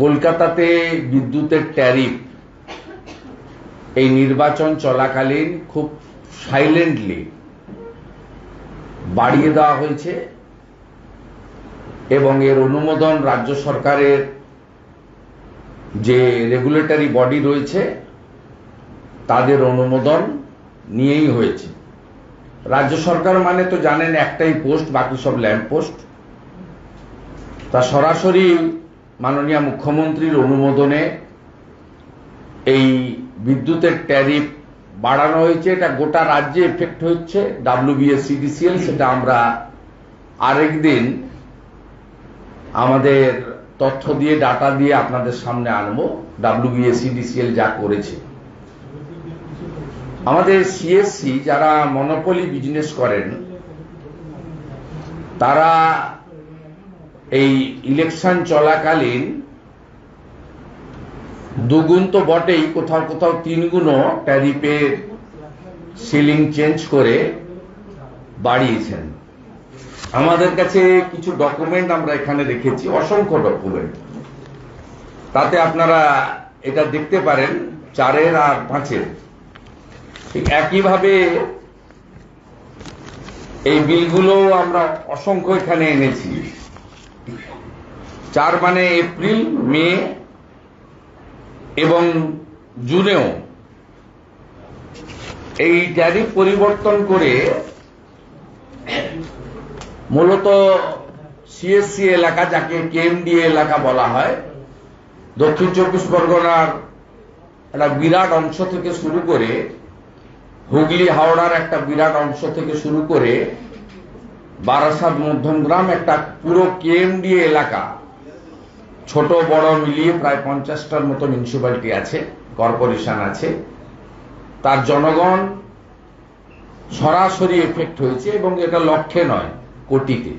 কলকাতাতে বিদ্যুতের ট্যারিফ এই নির্বাচন চলাকালীন খুব সাইলেন্টলি বাড়িয়ে দেওয়া হয়েছে এবং এর অনুমোদন রাজ্য সরকারের যে রেগুলেটরি বডি রয়েছে, তাদের অনুমোদন নিয়েই হয়েছে। রাজ্য সরকার মানে তো জানেন একটাই পোস্ট বাকি সব ল্যাম্প পোস্ট তা সরাসরি মাননীয় মুখ্যমন্ত্রীর অনুমোদনে এই বিদ্যুতের ট্যারিফ বাড়ানো হয়েছে। এটা গোটা রাজ্যে এফেক্ট হচ্ছে। ডাব্লিউবিএস সিডিসিএল সেটা আমরা আরেকদিন আমাদের তথ্য দিয়ে ডাটা দিয়ে আপনাদের সামনে আনব। ডাব্লিউবিএস সিডিসিএল যা করেছে। আমাদের সিএসসি যারা মনোপলি বিজনেস করেন, তারা এই ইলেকশন চলাকালীন দুগুণ তো বটেই, কোথাও কোথাও তিন গুণও ট্যারিফের সিলিং চেঞ্জ করে বাড়িয়েছেন। আমাদের কাছে কিছু ডকুমেন্ট আমরা এখানে রেখেছি, অসংখ্য ডকুমেন্ট তাতে আপনারা এটা দেখতে পারেন, চারের আর পাঁচের। ঠিক একইভাবে এই বিলগুলো আমরা অসংখ্য এখানে এনেছি। চার মানে এপ্রিল, মে এবং জুনেও। এই ট্যারিফ পরিবর্তন করে মূলত সিএসসি এলাকা, যাকে কেএমডি এলাকা বলা হয়, দক্ষিণ চব্বিশ পরগনার একটা বিরাট অংশ থেকে শুরু করে হুগলি, হাওড়ার একটা বিরাট অংশ থেকে শুরু করে বারাসাত মধ্যমগ্রাম একটা পুরো কেএমডি এলাকা। ছোট, বড় মিলিয়ে প্রায় পঞ্চাশটার মতো মিউনিসিপ্যালিটি আছে কর্পোরেশন আছে। তার জনগণ সরাসরি এফেক্ট হয়েছে এবং এটা লক্ষ্যে নয়, কোটিতে।